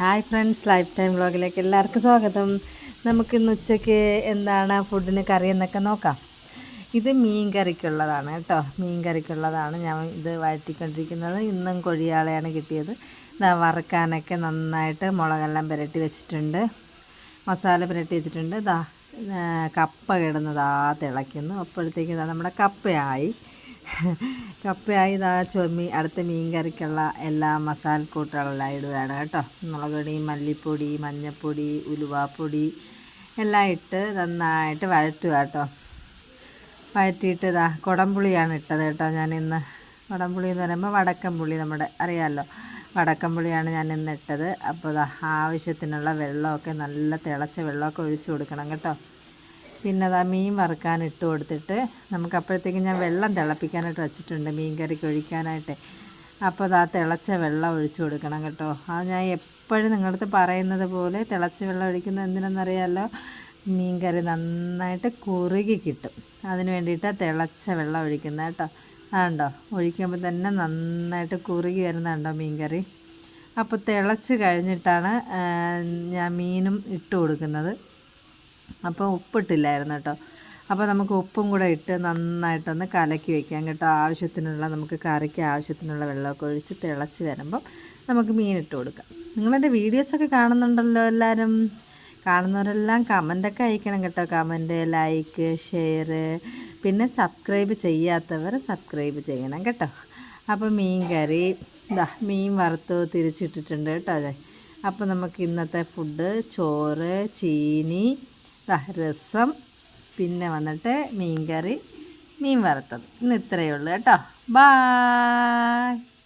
Hi friends life time വ്ളോഗിലേക്ക് എല്ലാവർക്കും സ്വാഗതം. നമുക്കിന്ന് ഉച്ചയ്ക്ക് എന്താണ് ഫുഡിന് കറി എന്നൊക്കെ നോക്കാം. ഇത് മീൻ കറിക്കുള്ളതാണ് കേട്ടോ. മീൻ കറിക്കുള്ളതാണ് ഞാൻ ഇത് വഴറ്റിക്കൊണ്ടിരിക്കുന്നത്. ഇന്നും കൊഴിയാളെയാണ് കിട്ടിയത്. വറുക്കാനൊക്കെ നന്നായിട്ട് മുളകെല്ലാം പുരട്ടി വെച്ചിട്ടുണ്ട്. മസാല പുരട്ടി വെച്ചിട്ടുണ്ട്. ഇതാ കപ്പ കിടന്നതാ തിളയ്ക്കുന്നു. അപ്പോഴത്തേക്ക് നമ്മുടെ കപ്പയായി. കപ്പയായി ചൊമ്മി അടുത്ത മീൻ കറിക്കുള്ള എല്ലാ മസാലക്കൂട്ടുകളെല്ലാം ഇടുകയാണ് കേട്ടോ. മുളക് പൊടി മല്ലിപ്പൊടി മഞ്ഞൾപ്പൊടി ഉലുവാപ്പൊടി എല്ലാം ഇട്ട് നന്നായിട്ട് വഴറ്റുക കേട്ടോ. വഴറ്റിയിട്ട് ഇതാ കുടംപുളിയാണ് ഇട്ടത് കേട്ടോ ഞാൻ ഇന്ന്. കുടംപുളി എന്ന് പറയുമ്പോൾ വടക്കൻ പുളി നമ്മുടെ അറിയാമല്ലോ വടക്കൻ പുളിയാണ് ഞാൻ ഇന്ന് ഇട്ടത്. അപ്പോൾ ആവശ്യത്തിനുള്ള വെള്ളമൊക്കെ നല്ല തിളച്ച വെള്ളമൊക്കെ ഒഴിച്ചു കൊടുക്കണം കേട്ടോ. പിന്നെ അതാ മീൻ വറുക്കാൻ ഇട്ട് കൊടുത്തിട്ട് നമുക്ക് അപ്പോഴത്തേക്കും ഞാൻ വെള്ളം തിളപ്പിക്കാനായിട്ട് വെച്ചിട്ടുണ്ട് മീൻ കറിക്ക് ഒഴിക്കാനായിട്ട് അപ്പോൾ അതാ തിളച്ച വെള്ളം ഒഴിച്ചു കൊടുക്കണം കേട്ടോ. അത് ഞാൻ എപ്പോഴും നിങ്ങളടുത്ത് പറയുന്നത് പോലെ തിളച്ച വെള്ളം ഒഴിക്കുന്നത് എന്തിനെന്നറിയാമല്ലോ മീൻ കറി നന്നായിട്ട് കുറുകി കിട്ടും. അതിന് വേണ്ടിയിട്ട് തിളച്ച വെള്ളം ഒഴിക്കുന്നത് കേട്ടോ. അതുണ്ടോ ഒഴിക്കുമ്പോൾ തന്നെ നന്നായിട്ട് കുറുകി വരുന്നുണ്ടോ മീൻ കറി? അപ്പോൾ തിളച്ച് കഴിഞ്ഞിട്ടാണ് ഞാൻ മീനും ഇട്ട് കൊടുക്കുന്നത്. അപ്പോൾ ഉപ്പിട്ടില്ലായിരുന്നു കേട്ടോ. അപ്പോൾ നമുക്ക് ഉപ്പും കൂടെ ഇട്ട് നന്നായിട്ടൊന്ന് കലക്കി വെക്കാം കേട്ടോ. ആവശ്യത്തിനുള്ള നമുക്ക് കറിക്ക് ആവശ്യത്തിനുള്ള വെള്ളമൊക്കെ ഒഴിച്ച് തിളച്ച് വരുമ്പം നമുക്ക് മീനിട്ട് കൊടുക്കാം. നിങ്ങളെന്റെ വീഡിയോസൊക്കെ കാണുന്നുണ്ടല്ലോ എല്ലാവരും കാണുന്നവരെല്ലാം കമന്റൊക്കെ അയക്കണം കേട്ടോ. കമന്റ് ലൈക്ക് ഷെയർ പിന്നെ സബ്സ്ക്രൈബ് ചെയ്യാത്തവർ സബ്സ്ക്രൈബ് ചെയ്യണം കേട്ടോ. അപ്പോൾ മീൻ കറി ഇതാ മീൻ വറുത്ത് തിരിച്ചിട്ടിട്ടുണ്ട് കേട്ടോ. അതെ അപ്പോൾ നമുക്ക് ഇന്നത്തെ ഫുഡ് ചോറ് ചീനി രസം. പിന്നെ വന്നിട്ട് മീൻ കറി മീൻ വറുത്തത്. ഇന്ന് ഇത്രയേ ഉള്ളൂ കേട്ടോ. ബായ്